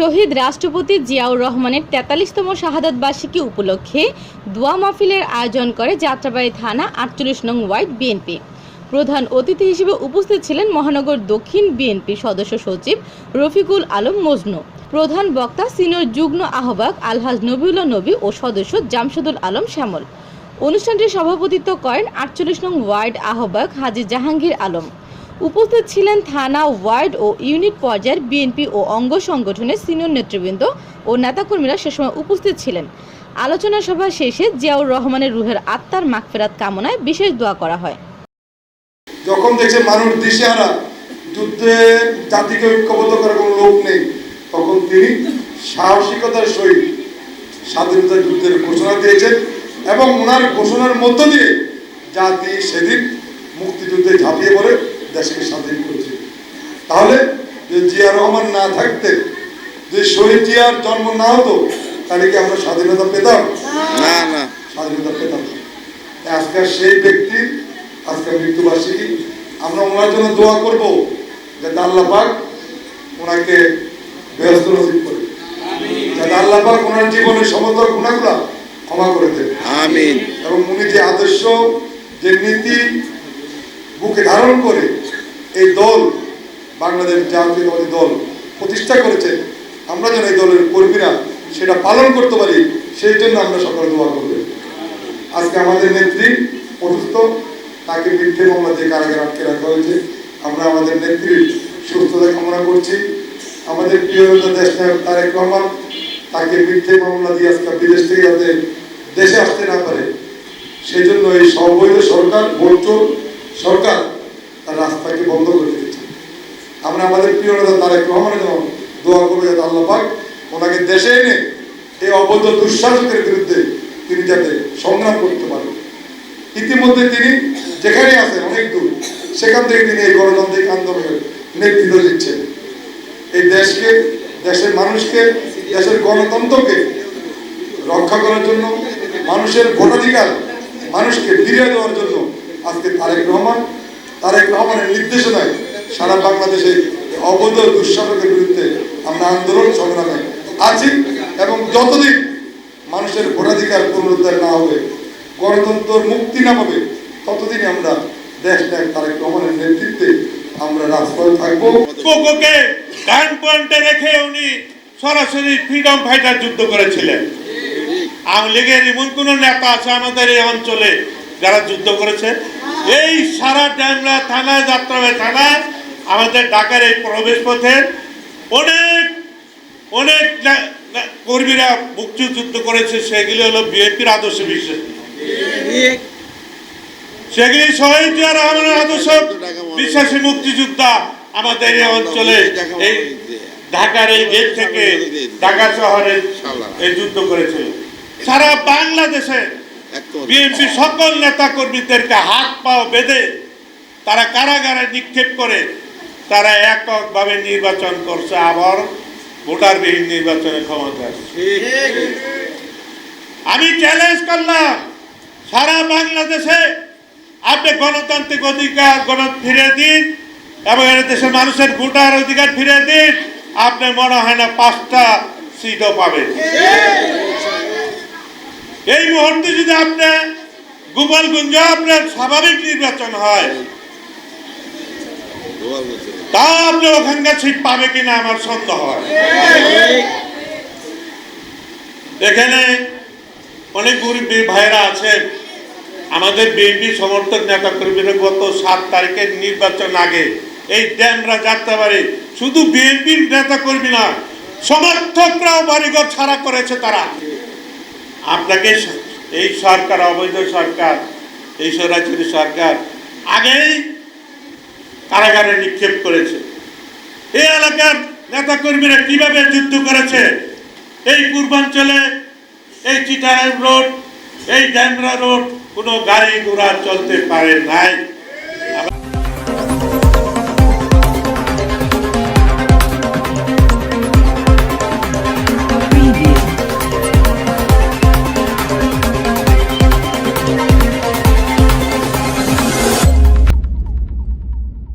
শহীদ রাষ্ট্রপতি জিয়াউর রহমানের তেতাল্লিশতম শাহাদাত বার্ষিকী উপলক্ষে দোয়া মাহফিলের আয়োজন করে যাত্রাবাড়ি থানা আটচল্লিশ নং ওয়ার্ড বিএনপি। প্রধান অতিথি হিসেবে উপস্থিত ছিলেন মহানগর দক্ষিণ বিএনপি সদস্য সচিব রফিকুল আলম মজনু, প্রধান বক্তা সিনিয়র যুগ্ম আহ্বায়ক আলহাজ নবিউল্লাহ নবী ও সদস্য জামশেদুল আলম শ্যামল। অনুষ্ঠানটির সভাপতিত্ব করেন আটচল্লিশ নং ওয়ার্ড আহ্বায়ক হাজী জাহাঙ্গীর আলম। উপস্থিত ছিলেন থানা ওয়ার্ড ও ইউনিট পর্যায়ের বিএনপি ও অঙ্গ সংগঠনের সিনিয়র নেতৃবৃন্দ ও নেতাকর্মীরা সে সময় উপস্থিত ছিলেন। আলোচনা সভা শেষে জিয়াউর রহমানের রুহের আত্মার মাগফেরাত কামনায় বিশেষ দোয়া করা হয়। যখন দেখছে মানুষ দিশেহারা, যুদ্ধে জাতিকে ঐক্যবদ্ধ করার কোনো লোক নেই, তখন তিনি সাহসিকতার সহিত স্বাধীনতা যুদ্ধের ঘোষণা দিয়েছেন এবং ওনার ঘোষণার মধ্য দিয়ে জাতি সেদিন মুক্তিযুদ্ধে ঝাঁপিয়ে পড়ে। দেশকে স্বাধীন করেছে। তাহলে যে জিয়া রহমান না থাকতেন যে শহীদ জিয়ার জন্ম না হতো তাহলে কি আমরা স্বাধীনতা পেতাম? না না। স্বাধীনতা পেতাম। আজকের সেই ব্যক্তির আজকের মৃত্যুবার্ষিকী আমরা ওনার জন্য দোয়া করব যাতে আল্লাহ পাক ওনাকে ব্যস্ত নসিব করে। যাতে আল্লাহ পাক ওনার জীবনের সমস্ত গুণাগুলা ক্ষমা করে দেন। আমিন। এবং উনি যে আদর্শ যে নীতি বুকে ধারণ করে এই দল, বাংলাদেশ জাতীয়তাবাদী দল প্রতিষ্ঠা করেছে। আমরা যেন এই দলের কর্মীরা সেটা পালন করতে পারি, সেই জন্য আমরা সকলে দোয়া করবে। আজকে আমাদের নেত্রী অসুস্থ, তাকে মিথ্যে মামলা দিয়ে কারাগারে আটকে রাখা হয়েছে। আমরা আমাদের নেত্রীর সুস্থতা কামনা করছি। আমাদের প্রিয় দেশ তারেক রহমান, তাকে মিথ্যে মামলা দিয়ে আজকে বিদেশ থেকে যাতে দেশে আসতে না পারে। সেই জন্য এই সর্বৈধ সরকার ভোটচোর সরকার রাস্তাকে বন্ধ করে দিয়েছে। আমরা আমাদের প্রিয় নেতা তারেক রহমানের জন্য দোয়া করব যাতে আল্লাহ পাক ওনাকে দেশে এনে এই অবৈধ দুঃশাসকের বিরুদ্ধে তিনি যাতে সংগ্রাম করতে পারেন ইতিমধ্যে তিনি যেখানে আছেন, অনেক দূর, সেখান থেকে তিনি এই গণতান্ত্রিক আন্দোলনের নেতৃত্ব দিচ্ছেন। এই দেশকে, দেশের মানুষকে, দেশের গণতন্ত্রকে রক্ষা করার জন্য, মানুষের ভোটাধিকার মানুষকে ফিরিয়ে দেওয়ার জন্য আজকে তারেক রহমান তারেক রহমানের নির্দেশনায় সারা বাংলাদেশে অবৈধ দুঃশাসকের বিরুদ্ধে আমরা আন্দোলন সংগ্রামে আছি এবং যতদিন মানুষের ভোটাধিকার পুনরুদ্ধার না হবে গণতন্ত্র মুক্তি না পাবে, ততদিনই আমরা দেশ ত্যাগ তারেক রহমানের নেতৃত্বে আমরা রাজপথে থাকব। কোকোকে গান পয়েন্টে রেখে উনি সরাসরি ফ্রিডম ফাইটার যুদ্ধ করেছিলেন। আওয়ামী লীগের এমন কোন নেতা আছে আমাদের এই অঞ্চলে যারা যুদ্ধ করেছে? এই সারা ড্যামরা থানায়, যাত্রাবাড়ি থানায় আমাদের ঢাকার এই প্রবেশ পথের অনেক অনেক কর্মীরা মুক্তিযুদ্ধ করেছে। সেগুলি হলো বিএনপির আদর্শ বিশ্বাস সেগুলি শহীদ জিয়া রহমানের আদর্শ বিশ্বাসী মুক্তিযোদ্ধা আমাদের এই অঞ্চলে, এই ঢাকার এই গেট থেকে ঢাকা শহরে এই যুদ্ধ করেছিল সারা বাংলাদেশে বিএনপি সকল নেতা কর্মীদেরকে হাত পাও বেঁধে তারা কারাগারে নিক্ষেপ করে তারা এককভাবে নির্বাচন করছে আবার ভোটারবিহীন নির্বাচনের ক্ষমতা আমি চ্যালেঞ্জ করলাম সারা বাংলাদেশে আপনি গণতান্ত্রিক অধিকার গণ ফিরে দিন এবং দেশের মানুষের ভোটার অধিকার ফিরে দিন আপনি মনে হয় না পাঁচটা সিটও পাবেন। এই মুহূর্তে যদি আপনি গোপালগঞ্জ আপনার স্বাভাবিক নির্বাচন হয়, তা আপনি ওখানকার সিট পাবে কিনা আমার সন্দেহ হয়। এখানে অনেক গরিব ভাইরা আছেন আমাদের বিএনপি সমর্থক নেতা কর্মীরা গত সাত তারিখের নির্বাচন আগে এই ড্যামরা যাত্রাবাড়ি শুধু বিএনপির নেতা কর্মী না সমর্থকরাও বাড়িঘর ছাড়া করেছে তারা। আপনাকে এই সরকার, অবৈধ সরকার, এই স্বরাচারী সরকার আগেই কারাগারে নিক্ষেপ করেছে। এই এলাকার নেতাকর্মীরা কীভাবে কীভাবে যুদ্ধ করেছে? এই পূর্বাঞ্চলে এই চিটারাম রোড, এই ড্যামরা রোড কোনো গাড়ি ঘোড়া চলতে পারে নাই।